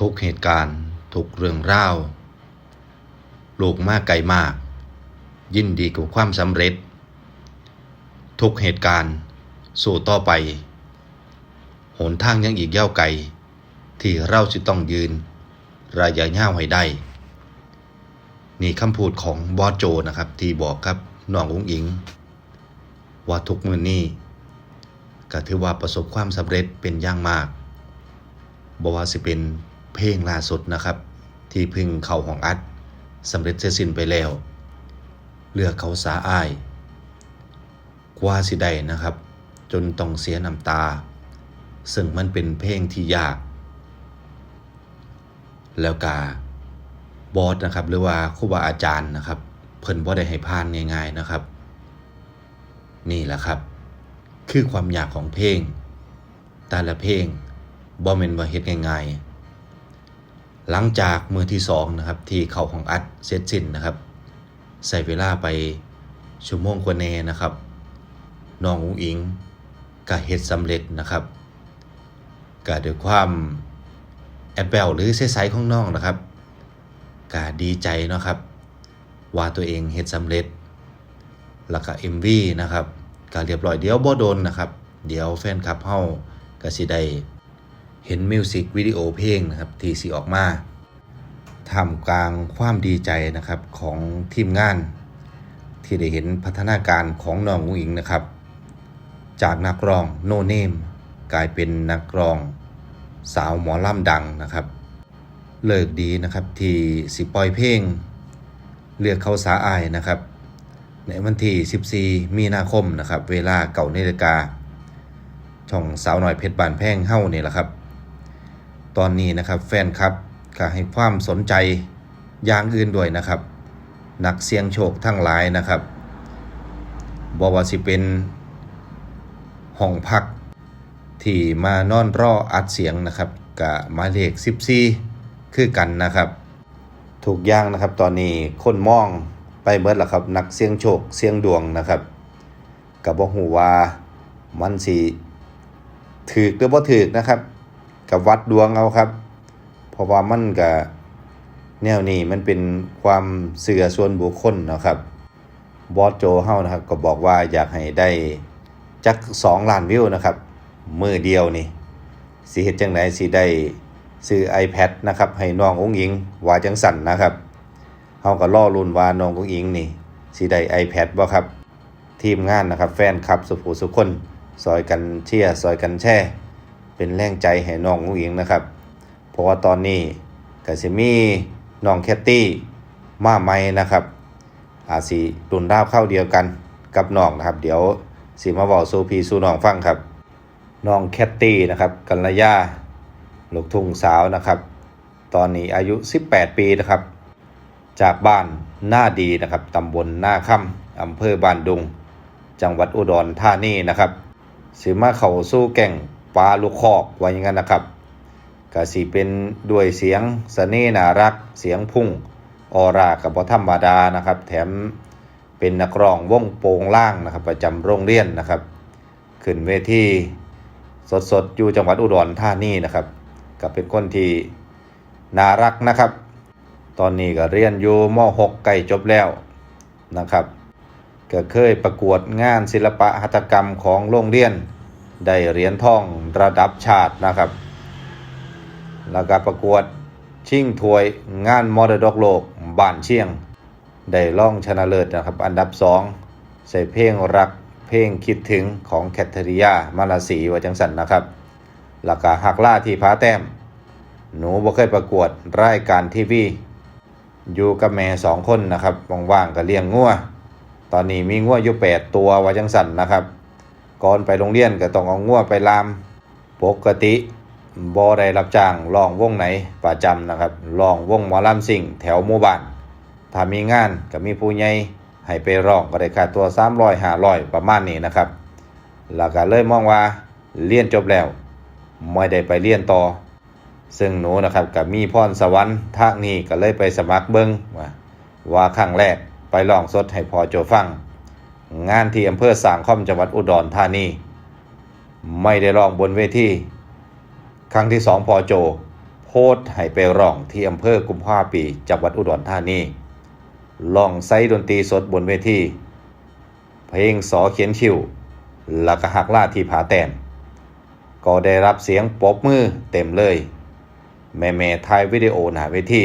ทุกเหตุการณ์ ทุกเรื่องราวลูกมากไกลมาก ยินดีกับความสำเร็จ ทุกเหตุการณ์สู่ต่อไป หนทางยังอีกยาวไกล ที่เราจะต้องยืนระยะยาวให้ได้ นี่คำพูดของบอสโจนะครับ ที่บอกครับน้องอุ้งอิง ว่าทุกมือนี้ก็ถือว่าประสบความสำเร็จเป็นอย่างมากบอว่าสิเป็น เพลงล่าสุดนะครับ ที่พึ่งเข้าของอัดสำเร็จเสร็จสิ้นไปแล้วเลือกเขาสาอายกว่าสิได้นะครับ จนต้องเสียน้ำตา ซึ่งมันเป็นเพลงที่ยาก แล้วกาบอสนะครับ หรือว่าครูบาอาจารย์นะครับ เพิ่นบ่ได้ให้ผ่านง่ายๆนะครับ นี่แหละครับ คือความยากของเพลง แต่ละเพลงบ่แม่นว่าเฮ็ดง่ายๆ หลังจากมือที่สองนะครับที่เข้าของอัดเสร็จสิ้นนะครับ ใส่เวลาไปชั่วโมงกว่าแน่นะครับน้องอุ้งอิงก็เฮ็ดสำเร็จนะครับก็ด้วยความแอบแปลหรือใสๆของน้องนะครับก็ดีใจนะครับ ว่าตัวเองเฮ็ดสำเร็จ แล้วก็ MV นะครับก็เรียบร้อยเดี๋ยวบ่โดนนะครับ เดี๋ยวแฟนคลับเฮาก็สิได้ เห็นมิวสิกวิดีโอเพลงนะครับที่สิออกมาทำกลางความดีใจนะครับของทีมงาน ที่ได้เห็นพัฒนาการของน้องอุ้งอิงนะครับ จากนักร้องโนเนมกลายเป็นนักร้องสาวหมอลำดังนะครับ เลิกดีนะครับที่สิปล่อยเพลง เลือกเขาสาอายนะครับ ในวันที่ 14 มีนาคมนะครับ เวลาเก่านาฬิกา ช่องสาวหน่อยเพชรบานแพ่งเฮ้านี่แหละครับ ตอนนี้นะครับแฟนครับก็ให้ความสนใจอย่างอื่นด้วยนะครับ นักเสียงโชคทั้งหลายนะครับบอว่าสิเป็นห้องพักที่มานอนรออัดเสียงนะครับกับหมายเลข 14 คือกันนะครับ ถูกย่างนะครับตอนนี้คนมองไปเบิดแล้วครับ นักเสียงโชคเสียงดวงนะครับกับบ่ฮู้ว่ามันสิถือหรือบ่ถือนะครับ กับวัดดวงเอาครับ เพราะว่ามันกับแนวนี้มันเป็นความเสื่อส่วนบุคคลนะครับ บอสโจเฮานะครับ ก็บอกว่าอยากให้ได้จัก2ล้านวิวนะครับ มือเดียวนี่สิเฮ็ดจังไดสิได้ซื้อ iPad นะครับ ให้น้ององค์หญิงว่าจังสั่นนะครับเฮาก็รอลุนว่าน้ององค์หญิงนี่สิได้ iPad บ่ครับ ทีมงานนะครับ แฟนคลับสุภูสุคนซอยกันเชียร์ซอยกันแช่ เป็นแรงใจให้น้ององค์หญิงนะครับ เพราะว่าตอนนี้ก็สิมีน้องแคตตี้มาใหม่นะครับ อาสิตุนดาวเข้าเดียวกันกับน้องนะครับ เดี๋ยวสิมาบอกสูพีสู่น้องฟังครับน้องแคตตี้นะครับกัลยาลูกทุ่งสาวนะครับ ตอนนี้อายุ 18 ปีนะครับ จากบ้านหน้าดีนะครับตำบลหน้าค่ำอำเภอบ้านดุง จังหวัดอุดรธานีนะครับสิมาเข้าสู้แก่ง ปลาลูกคอกไว้อย่างนั้นนะครับก็สิเป็นด้วยเสียงเสน่ห์น่ารัก เสียงพุ่งออร่ากับบ่ธรรมดานะครับ แถมเป็นนักร้องวงโปงล่างนะครับ ประจำโรงเรียนนะครับ ขึ้นเวทีสดๆ อยู่จังหวัดอุดรธานีนะครับก็เป็นคนที่น่ารักนะครับ ตอนนี้ก็เรียนอยู่ม .6 ใกล้จบแล้วนะครับก็เคยประกวดงานศิลปะหัตถกรรมของโรงเรียน ได้เหรียญทองระดับชาตินะครับ แล้วก็ประกวดชิงถ้วยงานมรดกโลกบ้านเชียง ได้ร่องชนะเลิศนะครับ อันดับสองใส่เพลงรักเพลงคิดถึงของแคทเธอรียามาลาสีวาจังสันนะครับแล้วก็หักล่าที่พาแต้ม หนูบ่เคยประกวดรายการทีวีอยู่กับแม่สองคนนะครับว่างๆก็เลี้ยงงัวตอนนี้มีงัวอยู่แปดตัววาจังสันนะครับ ก่อนไปโรงเรียนก็ต้องเอางัวไปลาม ปกติบ่ได้รับจ้างร้องวงไหนประจำนะครับร้องวงหมอลำซิ่งแถวหมู่บ้านถ้ามีงานก็มีผู้ใหญ่ให้ไปร้องก็ได้ค่าตัว300 500ประมาณนี้นะครับ แล้วก็เลยมองว่าเรียนจบแล้วไม่ได้ไปเรียนต่อ ซึ่งหนูนะครับกับมีพรสวรรค์ทางนี้ก็เลยไปสมัครเบิงว่าว่าครั้งแรกไปร้องสดให้พอโจฟัง งานที่อำเภอสางคอมจังหวัดอุดรธานี ไม่ได้ร้องบนเวทีครั้งที่สองพอโจ โพสให้ไปร้องที่อำเภอกุมภาปีจังหวัดอุดรธานีลองไซดนตรีสดบนเวทีเพลงสอเขียนคิวแล้วก็หักล่าที่ผาแต้มก็ได้รับเสียงปรบมือเต็มเลย แม่แม่ถ่ายวิดีโอหนาเวที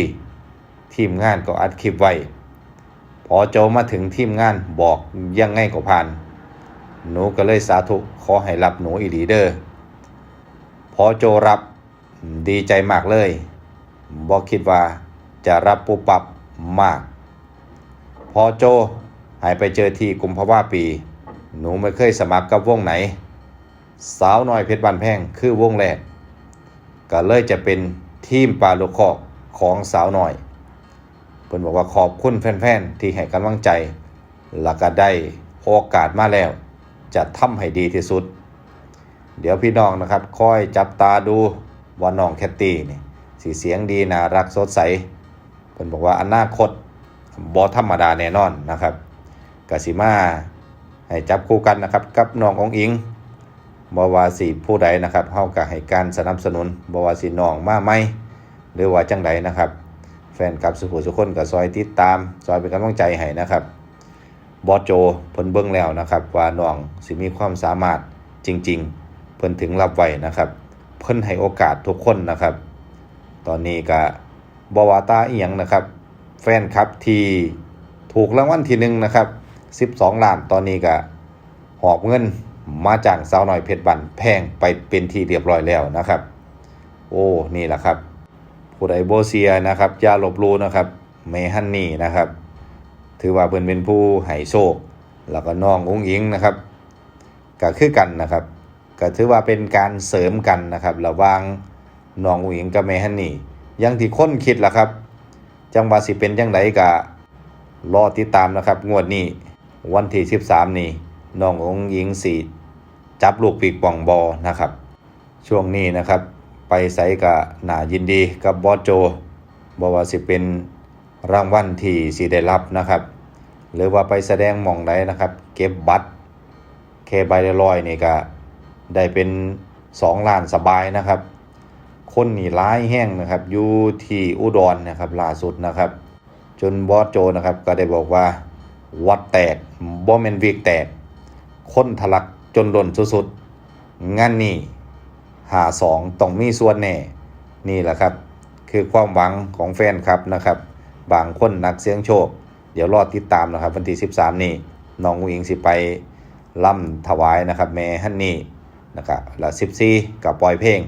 ทีมงานก็อัดคลิปไว้ พอโจมาถึงทีมงานบอกยังไงก็ผ่าน หนูก็เลยสาธุขอให้รับหนูอีหลีเดอร์พอโจรับดีใจมากเลยบอกคิดว่าจะรับปุปับมาก พอโจหายไปเจอที่กุมภาวะปี หนูไม่เคยสมัครกับวงไหน สาวน้อยเพชรบานแพงคือวงแรก ก็เลยจะเป็นทีมปลาลูกคอกของสาวน้อย เพิ่นบอกว่าขอบคุณแฟนๆที่ให้กำลังใจ แล้วก็ได้โอกาสมาแล้ว จะทำให้ดีที่สุด เดี๋ยวพี่น้องนะครับคอยจับตาดูว่าน้องแคตตี้นี่สีเสียงดีน่ารักสดใสเพิ่นบอกว่าอนาคตบอธรรมดาแน่นอนนะครับกสิมาให้จับคู่กันนะครับกับน้ององอิงบว่าสีผู้ใดนะครับเฮาก็ให้การสนับสนุนบว่าสีน้องมาไหมหรือว่าจังใดนะครับ แฟนคลับสุขุสุคนกับซอยติดตาม ซอยเป็นกำลังใจให้นะครับบอโจเพิ่นเบิ่งแล้วนะครับ ว่าน้องสิมีความสามารถจริง ๆ เพิ่นถึงรับไว้นะครับ เพิ่นให้โอกาสทุกคนนะครับ ตอนนี้ก็บวาตาอีหยังนะครับ แฟนคลับที่ถูกรางวัลที่หนึ่งนะครับ12ล้านตอนนี้ก็หอบเงินมาจางสาวหน่อยเพชรบันแพงไปเป็นที่เรียบร้อยแล้วนะครับ โอ้นี่แหละครับ ผู้ใดโบเซียนะครับอย่าลบหลู่นะครับเมฮันนี่นะครับ ถือว่าเพิ่นเป็นผู้ให้โชค แล้วก็น้องอุ้งอิงนะครับก็คือกันนะครับก็ถือว่าเป็นการเสริมกันนะครับระหว่างน้องอุ้งอิงกับเมฮันนี่ยังที่ค้นคิดล่ะครับ จังหวะสิเป็นจังไดก็รอติดตามนะครับ งวดนี้วันที่ 13 นี้น้องอุ้งอิงสิจับลูกปีกป่องบอนะครับ ช่วงนี้นะครับ ไปใส่กับหนายินดีกับบอสโจบอกว่าสิเป็นรางวัลที่สิได้รับนะครับ หรือว่าไปแสดงมองไหนนะครับ เก็บบัตรแค่ใบละร้อยนี่ก็ได้เป็น2ล้านสบายนะครับ คนนี่ร้ายแห้งนะครับอยู่ที่อุดรนะครับล่าสุดนะครับ จนบอสโจนะครับก็ได้บอกว่าวัดแตกบ่แมนวิกแตก คนทะลักจนหล่นสุดๆงานนี้ หาสองต้องมีส่วนแน่นี่แหละครับ คือความหวังของแฟนครับนะครับ บางคนนักเสียงโชค เดี๋ยวรอติดตามนะครับ วันที่ 13 นี้น้องอุ๋งอิงสิไปล่ำถวายนะครับแม่ฮันนี่นะครับและ14กับปล่อยเพลง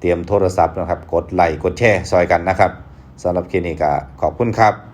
เตรียมโทรศัพท์นะครับ กดไลค์กดแชร์ซอยกันนะครับสำหรับคลิปนี้ก็ขอบคุณครับ